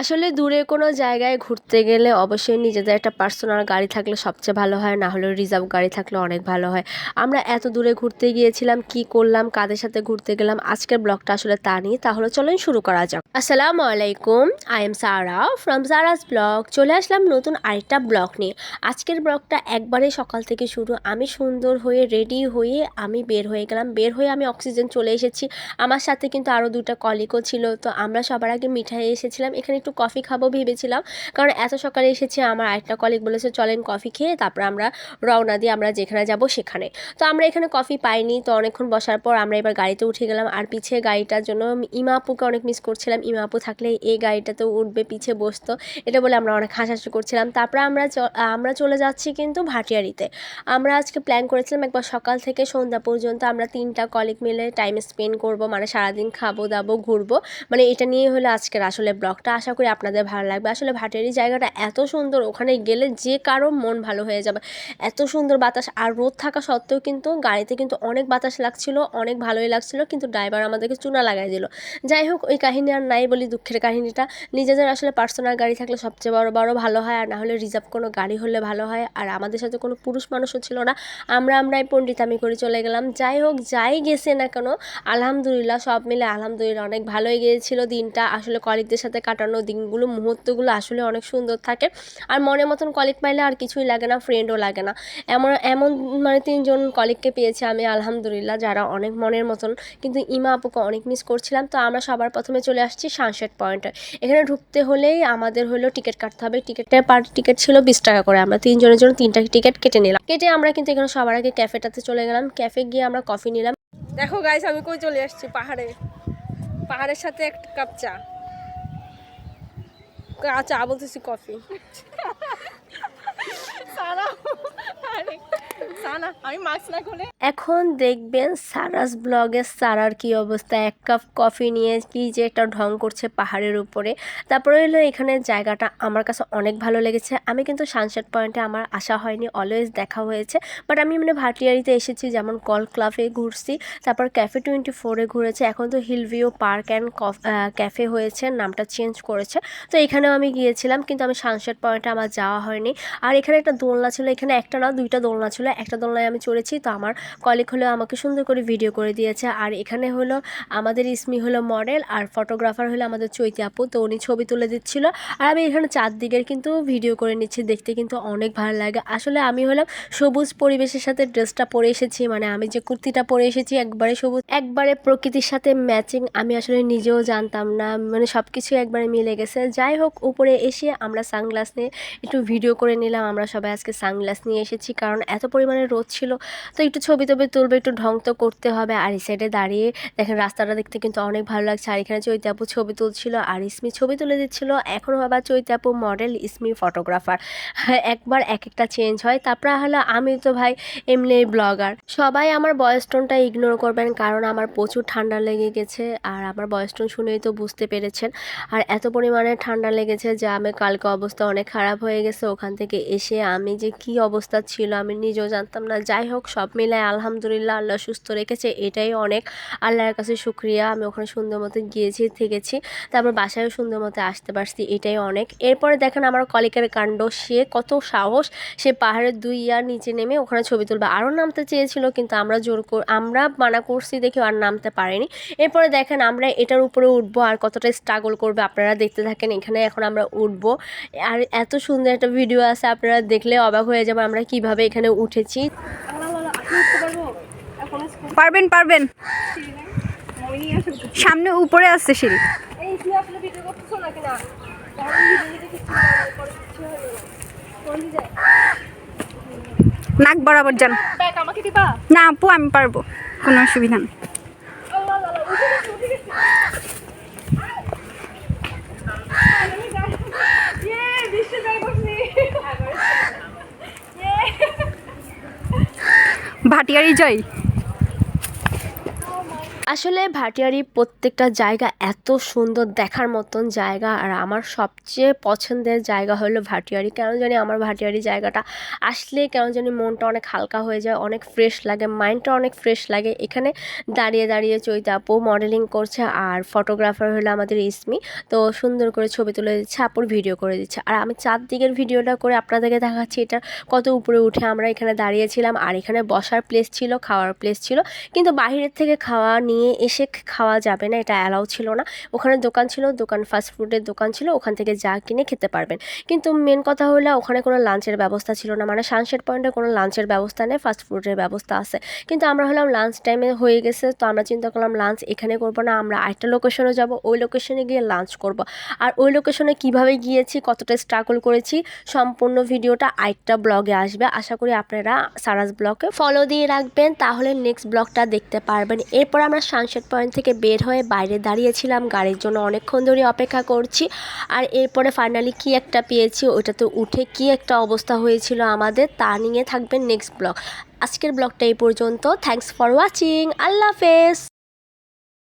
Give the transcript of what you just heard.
আসলে দূরে কোনো জায়গায় ঘুরতে গেলে অবশ্যই নিজেদের একটা পার্সোনাল গাড়ি থাকলে সবচেয়ে ভালো হয়, না হলে রিজার্ভ গাড়ি থাকলে অনেক ভালো হয়। আমরা এত দূরে ঘুরতে গিয়েছিলাম, কি করলাম, কাদের সাথে ঘুরতে গেলাম, আজকের ব্লগটা আসলে তা নিয়ে। তাহলে চলেন শুরু করা যাক। আসসালামু আলাইকুম I am Sara from Sara's blog চলে আসলাম নতুন আরেকটা ব্লগ নিয়ে। আজকের ব্লগটা একবারে সকাল থেকে শুরু। আমি সুন্দর হয়ে রেডি হয়ে আমি বের হয়ে গেলাম। বের হয়ে আমি অক্সিজেন চলে এসেছি। আমার সাথে কিন্তু আরও দুটা কলিগও ছিল। তো আমরা সবার আগে মিঠাই এসেছিলাম। এখানে একটু কফি খাব ভেবেছিলাম। কারণ এত সকালে এসেছি, আমার আরেকটা কলিগ বলেছে চলেন কফি খেয়ে তারপর আমরা রওনা দিয়ে আমরা যেখানে যাব সেখানে। তো আমরা এখানে কফি পাইনি, তো অনেকক্ষণ বসার পর আমরা এবার গাড়িতে উঠে গেলাম। আর পিছিয়ে গাড়িটার জন্য ইমা আপুকে অনেক মিস করছিলাম। ইমা আপু থাকলে এই গাড়িটাতে উঠবে পিছিয়ে বসতো। এটা বলে আমরা অনেক হাসাহাসি করছিলাম। তারপরে আমরা আমরা চলে যাচ্ছি কিন্তু ভাটিয়ারিতে। আমরা আজকে প্ল্যান করেছিলাম একবার সকাল থেকে সন্ধ্যা পর্যন্ত আমরা তিনটা কলিগ মিলে টাইম স্পেন্ড করব মানে সারাদিন খাব দাবো ঘুরবো। মানে এটা নিয়ে হলো আজকের আসলে ব্লগটা। আশা করি আপনাদের ভালো লাগবে। আসলে ভাটিয়ারি জায়গাটা এত সুন্দর, ওখানে গেলে যে কারও মন ভালো হয়ে যাবে। এত সুন্দর বাতাস আর রোদ থাকা সত্ত্বেও কিন্তু গাড়িতে কিন্তু অনেক বাতাস লাগছিল, অনেক ভালোই লাগছিল, কিন্তু ড্রাইভার আমাদেরকে চুনা লাগাই দিল। যাই হোক, ওই কাহিনী আর নাই বলি দুঃখের কাহিনীটা। নিজেদের আসলে পার্সোনাল গাড়ি থাকলে সবচেয়ে বড় বড় ভালো হয়, আর না হলে রিজার্ভ কোনো গাড়ি হলে ভালো হয়। আর আমাদের সাথে কোনো পুরুষ মানুষও ছিল না। আমরা আমরাই পণ্ডিতামি করে চলে গেলাম। যাই হোক, যাই গেছে না কেন, আলহামদুলিল্লাহ সব মিলে আলহামদুলিল্লাহ অনেক ভালোই গিয়েছিল দিনটা। আসলে কলিগদের সাথে কাটানো দিনগুলো, মুহূর্তগুলো আসলে অনেক সুন্দর থাকে। আর মনের মতন কলিগ পাইলে আর কিছুই লাগে না ফ্রেন্ডও লাগে না। এমন এমন মানে তিনজন কলিগকে পেয়েছি আমি, আলহামদুলিল্লাহ, যারা অনেক মনের মতন, কিন্তু ইমা আপুকে অনেক মিস করছিলাম। তো আমরা সবার প্রথমে চলে আসছি সানসেট পয়েন্টে এখানে ঢুকতে হলেই আমাদের হলো টিকিট কাটতে হবে। টিকিটের পার টিকিট ছিল বিশ টাকা করে। আমরা তিনজনের জন্য তিনটা টিকিট কেটে নিলাম। কেটে আমরা কিন্তু এখানে সবার আগে ক্যাফেটাতে চলে গেলাম। ক্যাফে গিয়ে আমরা কফি নিলাম। দেখো গাইস আমি কই চলে আসছি? পাহাড়ে। পাহাড়ের সাথে একটা কাপ চা। চা বলতেছি কফি। এখন দেখবেন সারাস ব্লগে সারার কি অবস্থা? এক কাপ কফি নিয়ে কি যে একটা ঢং করছে পাহাড়ের উপরে। তারপরে হলো এখানে জায়গাটা আমার কাছে অনেক ভালো লেগেছে। আমি কিন্তু সানসেট পয়েন্টে আমার আসা হয়নি অলওয়েজ দেখা হয়েছে। বাট আমি মানে ভাটিয়ারিতে এসেছি, যেমন কল ক্লাবে ঘুরছি, তারপর ক্যাফে টোয়েন্টি ফোরে ঘুরেছে। এখন তো hill view park and cafe হয়েছে, নামটা চেঞ্জ করেছে। তো এখানেও আমি গিয়েছিলাম, কিন্তু আমি সানসেট পয়েন্টে আমার যাওয়া হয়নি। আর এখানে একটা দোলনা ছিল, এখানে একটা না, দুইটা দোলনা ছিল। একটা দোলনায় আমি চড়েছি, তো আমার কলিগ হলো আমাকে সুন্দর করে ভিডিও করে দিয়েছে। আর এখানে হলো আমাদের ইসমি হলো মডেল আর ফটোগ্রাফার হলো আমাদের চৈতি আপু, তো উনি ছবি তুলে দিচ্ছিল। আর আমি এখানে চারদিকের কিন্তু ভিডিও করে নিচ্ছি, দেখতে কিন্তু অনেক ভালো লাগে। আসলে আমি হলাম সবুজ পরিবেশের সাথে ড্রেসটা পরে এসেছি মানে আমি যে কুর্তিটা পরে এসেছি একবারে সবুজ, একবারে প্রকৃতির সাথে ম্যাচিং আমি আসলে নিজেও জানতাম না মানে সব কিছু একবারে মিলে গেছে। যাই হোক, উপরে এসে আমরা সানগ্লাস নিয়ে একটু ভিডিও করে নিলাম, আমরা সবাই আজকে সানগ্লাস নিয়ে এসেছি, কারণ এত পরিমাণে রোদ ছিল। তো একটু ছবি টবি তুলবে, একটু ঢং তো করতে হবে। আর এই সাইডে দাঁড়িয়ে দেখেন রাস্তাটা দেখতে কিন্তু অনেক ভালো লাগছে। আর এখানে চৈতি আপু ছবি তুলছিল আর ইসমি ছবি তুলে দিচ্ছিল। এখনও আবার চৈতি আপু মডেল ইসমি ফটোগ্রাফার একবার এক একটা চেঞ্জ হয়। তারপরে হলো আমি তো ভাই এমনি ব্লগার সবাই আমার বয়স টোনটা ইগনোর করবেন কারণ আমার প্রচুর ঠান্ডা লেগে গেছে। আর আমার বয়স টোন শুনেই তো বুঝতে পেরেছেন। আর এত পরিমাণে ঠান্ডা লেগেছে যে আমি কালকে অবস্থা অনেক খারাপ হয়ে গেছে। ওখান থেকে এসে আমি যে কি অবস্থা ছিল আমি নিজেও জানতাম না। যাই হোক, সব মিলায় আলহামদুলিল্লাহ আল্লাহ সুস্থ রেখেছে, এটাই অনেক। আল্লাহর কাছে শুক্রিয়া, আমি ওখানে সুন্দর মতো গিয়েছি, থেকেছি, তারপর বাসায়ও সুন্দর মতো আসতে পারছি, এটাই অনেক। এরপরে দেখেন আমার কলিকের কাণ্ড, সে কত সাহস, সে পাহাড়ের দুই ইয়ার নিচে নেমে ওখানে ছবি তুলবে। আরও নামতে চেয়েছিল, কিন্তু আমরা জোর আমরা মানা করছি দেখে আর নামতে পারিনি। এরপরে দেখেন আমরা এটার উপরে উঠবো, আর কতটা স্ট্রাগল করবে, আপনারা দেখতে থাকেন, এখানে এখন আমরা উঠবো। আর এত সুন্দর একটা ভিডিও আছে, আপনারা দেখলে অবাক হয়ে যাবে আমরা কীভাবে এখানে উঠেছি। পারবেন পারবেন। সামনে উপরে আসছে সিঁড়ি। নাক বরাবর যান। না আপু আমি পারব। কোনো অসুবিধা নেই। ভাটিয়ারি জয় আসলে ভাটিয়ারি প্রত্যেকটা জায়গা এত সুন্দর দেখার মতন জায়গা, আর আমার সবচেয়ে পছন্দের জায়গা হলো ভাটিয়ারি। কেন জানি আমার ভাটিয়ারি জায়গাটা আসলে কেন জানি মনটা অনেক হালকা হয়ে যায়, অনেক ফ্রেশ লাগে মাইন্ডটা অনেক ফ্রেশ লাগে। এখানে দাঁড়িয়ে দাঁড়িয়ে চৈতা আপু মডেলিং করছে, আর ফটোগ্রাফার হলো আমাদের ইসমি। তো সুন্দর করে ছবি তুলে দিচ্ছে, আপুর ভিডিও করে দিচ্ছে। আর আমি চারদিকের ভিডিওটা করে আপনাদেরকে দেখাচ্ছি, এটা কত উপরে উঠে আমরা এখানে দাঁড়িয়েছিলাম, আর এখানে বসার প্লেস ছিল, খাওয়ার প্লেস ছিল। কিন্তু বাইরের থেকে খাওয়া নিয়ে এসে খাওয়া যাবে না, এটা অ্যালাউ ছিল না। ওখানে দোকান ছিল, দোকান ফাস্ট ফুডের দোকান ছিল, ওখান থেকে যা কিনে খেতে পারবেন। কিন্তু মেন কথা হলো, ওখানে কোনো লাঞ্চের ব্যবস্থা ছিল না। মানে সানসেট পয়েন্টে কোনো লাঞ্চের ব্যবস্থা নেই ফাস্ট ফুডের ব্যবস্থা আছে। কিন্তু আমরা হলাম লাঞ্চ টাইমে হয়ে গেছে, তো আমরা চিন্তা করলাম লাঞ্চ এখানে করব না, আমরা আরেকটা লোকেশনে যাব, ওই লোকেশনে গিয়ে লাঞ্চ করব। আর ওই লোকেশনে কীভাবে গিয়েছি, কতটা স্ট্রাগল করেছি, সম্পূর্ণ ভিডিওটা আরেকটা ব্লগে আসবে। আশা করি আপনারা সারাস ব্লগে ফলো দিয়ে রাখবেন। তাহলে নেক্সট ব্লগটা দেখতে পারবেন। এরপর আমরা সানসেট পয়েন্ট থেকে বের হয়ে বাইরে দাঁড়িয়েছিলাম। গাড়ির জন্য অনেকক্ষণ ধরে অপেক্ষা করছি। আর এরপরে ফাইনালি কি একটা পেয়েছি ওইটাতে উঠে কি একটা অবস্থা হয়েছিল আমাদের তা নিয়ে থাকবেন নেক্সট ব্লগ আজকের ব্লগটা এই পর্যন্ত। থ্যাংকস ফর ওয়াচিং আল্লাহ হাফেজ।